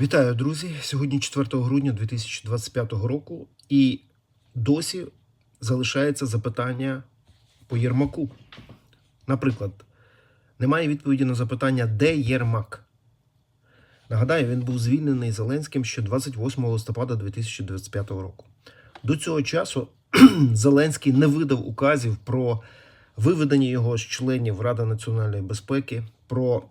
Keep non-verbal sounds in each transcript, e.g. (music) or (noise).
Вітаю, друзі! Сьогодні 4 грудня 2025 року, і досі залишається запитання по Єрмаку. Наприклад, немає відповіді на запитання, де Єрмак. Нагадаю, він був звільнений Зеленським ще 28 листопада 2025 року. До цього часу (clears throat) Зеленський не видав указів про виведення його з членів Ради національної безпеки, про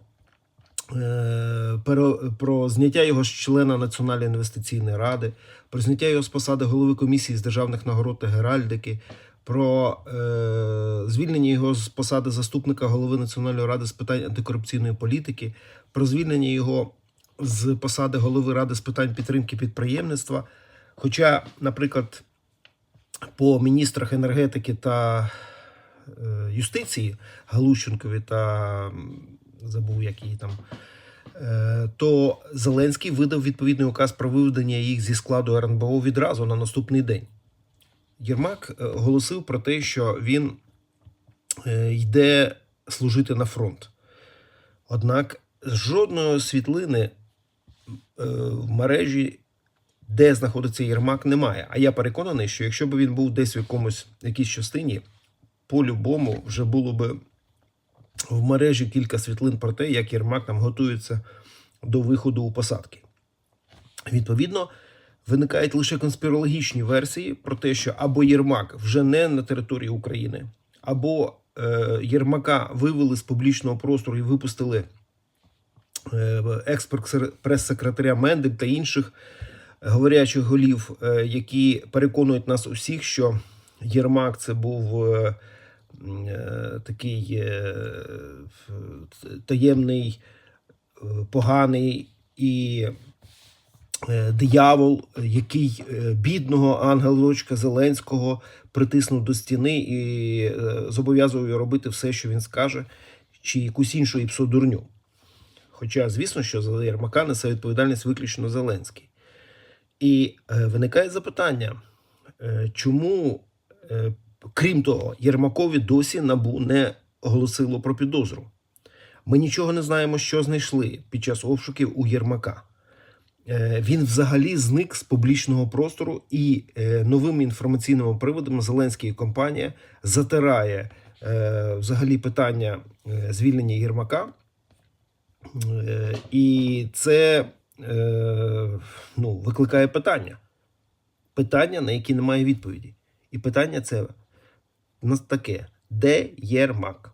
про, зняття його з члена Національної інвестиційної ради, про зняття його з посади голови комісії з державних нагород та геральдики, про е, звільнення його з посади заступника голови Національної ради з питань антикорупційної політики, про звільнення його з посади голови ради з питань підтримки підприємництва. Хоча, наприклад, по міністрах енергетики та е, юстиції Галущенкові та забув, як її там, е, то Зеленський видав відповідний указ про виведення їх зі складу РНБО відразу на наступний день. Єрмак е, оголосив про те, що він е, йде служити на фронт. Однак жодної світлини в мережі, де знаходиться Єрмак, немає. А я переконаний, що якщо б він був десь в якомусь якійсь частині, по-любому вже було б в мережі кілька світлин про те, як Єрмак там готується до виходу у посадки. Відповідно, виникають лише конспірологічні версії про те, що або Єрмак вже не на території України, або е, Єрмака вивели з публічного простору і випустили е, експрес-секретаря Мендель та інших говорячих голів, е, які переконують нас усіх, що Єрмак це був е, такий е, таємний, е, поганий і е, диявол, який е, бідного ангелочка Зеленського притиснув до стіни і е, зобов'язував його робити все, що він скаже, чи якусь іншу іпсодурню. Хоча, звісно, що за Єрмака несе відповідальність виключно Зеленський. І е, виникає запитання, е, чому, е, крім того, Єрмакові досі набу не оголосило про підозру. Ми нічого не знаємо, що знайшли під час обшуків у Єрмака. Е, Він взагалі зник з публічного простору, і е, новими інформаційними приводами Зеленський і компанія затирає е, взагалі питання звільнення Єрмака. І це ну, викликає питання. Питання, на які немає відповіді. І питання це нас таке: де Єрмак?